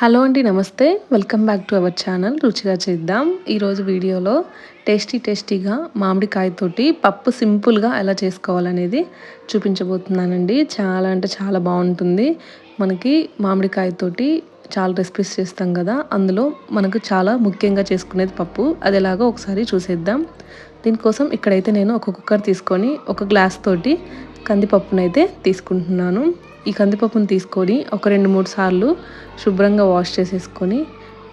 Hello అండి నమస్తే. Welcome back to our channel. రుచిగా చేద్దాం. ఈరోజు వీడియోలో టేస్టీ టేస్టీగా మామిడికాయతోటి పప్పు సింపుల్గా ఎలా చేసుకోవాలనేది చూపించబోతున్నానండి. చాలా అంటే చాలా బాగుంటుంది. మనకి మామిడికాయతోటి చాలా రెసిపీస్ చేస్తాం కదా అందులో మనకు చాలా ముఖ్యంగా చేసుకునేది పప్పు. అది ఎలాగో ఒకసారి చూసేద్దాం. దీనికోసం ఇక్కడైతే నేను ఒక కుక్కర్ తీసుకొని ఒక గ్లాస్ తోటి కందిపప్పునైతే తీసుకుంటున్నాను. ఈ కందిపప్పును తీసుకొని ఒక రెండు మూడు సార్లు శుభ్రంగా వాష్ చేసేసుకొని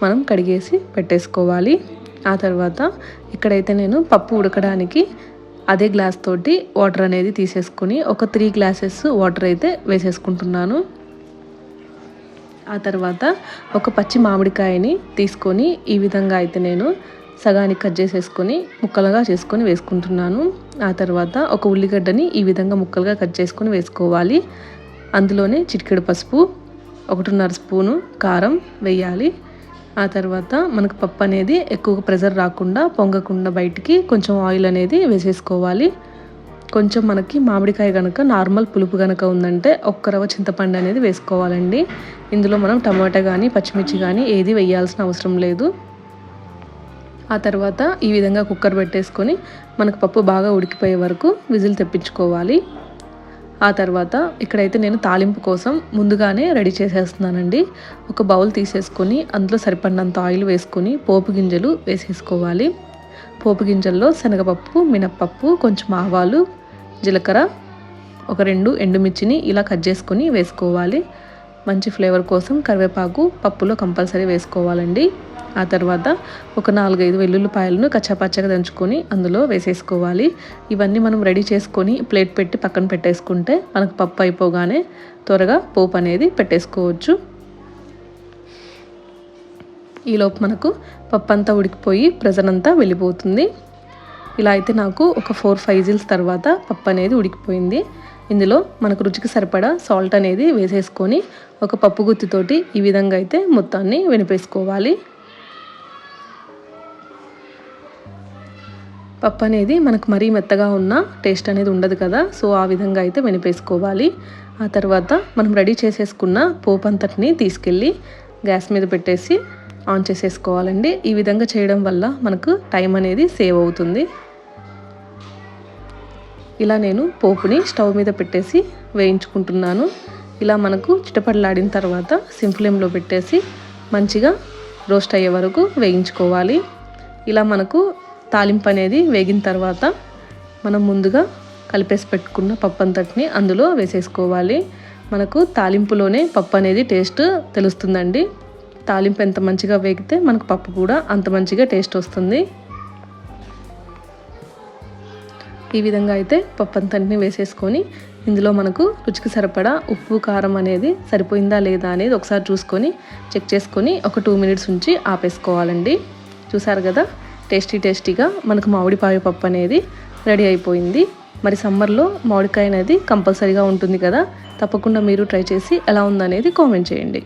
మనం కడిగేసి పెట్టేసుకోవాలి. ఆ తర్వాత ఇక్కడైతే నేను పప్పు ఉడకడానికి అదే గ్లాస్ తోటి వాటర్ అనేది తీసేసుకొని ఒక త్రీ గ్లాసెస్ వాటర్ అయితే వేసేసుకుంటున్నాను. ఆ తర్వాత ఒక పచ్చి మామిడికాయని తీసుకొని ఈ విధంగా అయితే నేను సగానికి కట్ చేసేసుకొని ముక్కలుగా చేసుకొని వేసుకుంటున్నాను. ఆ తర్వాత ఒక ఉల్లిగడ్డని ఈ విధంగా ముక్కలుగా కట్ చేసుకొని వేసుకోవాలి. అందులోనే చిటికెడు పసుపు ఒకటిన్నర స్పూను కారం వేయాలి. ఆ తర్వాత మనకు పప్పు అనేది ఎక్కువ ప్రెజర్ రాకుండా పొంగకుండా బయటికి కొంచెం ఆయిల్ అనేది వేసేసుకోవాలి. కొంచెం మనకి మామిడికాయ కనుక నార్మల్ పులుపు కనుక ఉందంటే ఒక్క రవ్వ చింతపండు అనేది వేసుకోవాలండి. ఇందులో మనం టమాటా కానీ పచ్చిమిర్చి కానీ ఏది వేయాల్సిన అవసరం లేదు. ఆ తర్వాత ఈ విధంగా కుక్కర్ పెట్టేసుకొని మనకు పప్పు బాగా ఉడికిపోయే వరకు విజిల్ తెప్పించుకోవాలి. ఆ తర్వాత ఇక్కడైతే నేను తాలింపు కోసం ముందుగానే రెడీ చేసేస్తున్నానండి. ఒక బౌల్ తీసేసుకొని అందులో సరిపడినంత ఆయిల్ వేసుకొని పోపు గింజలు వేసేసుకోవాలి. పోపు గింజల్లో శనగపప్పు మినప్పప్పు కొంచెం ఆవాలు జీలకర్ర ఒక రెండు ఎండుమిర్చిని ఇలా కట్ చేసుకొని వేసుకోవాలి. మంచి ఫ్లేవర్ కోసం కరివేపాకు పప్పులో కంపల్సరీ వేసుకోవాలండి. ఆ తర్వాత ఒక నాలుగైదు వెల్లుల్లిపాయలను కచ్చాపచ్చగా దంచుకొని అందులో వేసేసుకోవాలి. ఇవన్నీ మనం రెడీ చేసుకొని ప్లేట్ పెట్టి పక్కన పెట్టేసుకుంటే మనకు పప్పు అయిపోగానే త్వరగా పోపు అనేది పెట్టేసుకోవచ్చు. ఈలోపు మనకు పప్పు అంతా ఉడికిపోయి ప్రెజర్ అంతా వెళ్ళిపోతుంది. ఇలా అయితే నాకు ఒక ఫోర్ ఫైవ్ జిల్స్ తర్వాత పప్పు అనేది ఉడికిపోయింది. ఇందులో మనకు రుచికి సరిపడా సాల్ట్ అనేది వేసేసుకొని ఒక పప్పు గుత్తితోటి ఈ విధంగా అయితే మొత్తాన్ని వినిపేసుకోవాలి. పప్పు అనేది మనకు మరీ మెత్తగా ఉన్న టేస్ట్ అనేది ఉండదు కదా. సో ఆ విధంగా అయితే వెనిపేసుకోవాలి ఆ తర్వాత మనం రెడీ చేసేసుకున్న పోపు అంతటిని తీసుకెళ్ళి గ్యాస్ మీద పెట్టేసి ఆన్ చేసేసుకోవాలండి. ఈ విధంగా చేయడం వల్ల మనకు టైం అనేది సేవ్ అవుతుంది. ఇలా నేను పోపుని స్టవ్ మీద పెట్టేసి వేయించుకుంటున్నాను. ఇలా మనకు చిటపడలాడిన తర్వాత సింఫ్లేమ్లో పెట్టేసి మంచిగా రోస్ట్ అయ్యే వరకు వేయించుకోవాలి. ఇలా మనకు తాలింపు అనేది వేగిన తర్వాత మనం ముందుగా కలిపేసి పెట్టుకున్న పప్పు అంతటిని అందులో వేసేసుకోవాలి. మనకు తాలింపులోనే పప్పు అనేది టేస్ట్ తెలుస్తుందండి. తాలింపు ఎంత మంచిగా వేగితే మనకు పప్పు కూడా అంత మంచిగా టేస్ట్ వస్తుంది. ఈ విధంగా అయితే పప్పు అంతటిని వేసేసుకొని ఇందులో మనకు రుచికి సరిపడా ఉప్పు కారం అనేది సరిపోయిందా లేదా అనేది ఒకసారి చూసుకొని చెక్ చేసుకొని ఒక టూ మినిట్స్ ఉంచి ఆపేసుకోవాలండి. చూసారు కదా? టేస్టీ టేస్టీగా మనకు మామిడిపాయ పప్పు అనేది రెడీ అయిపోయింది. మరి సమ్మర్లో మామిడికాయ అనేది కంపల్సరీగా ఉంటుంది కదా. తప్పకుండా మీరు ట్రై చేసి ఎలా ఉందనేది కామెంట్ చేయండి.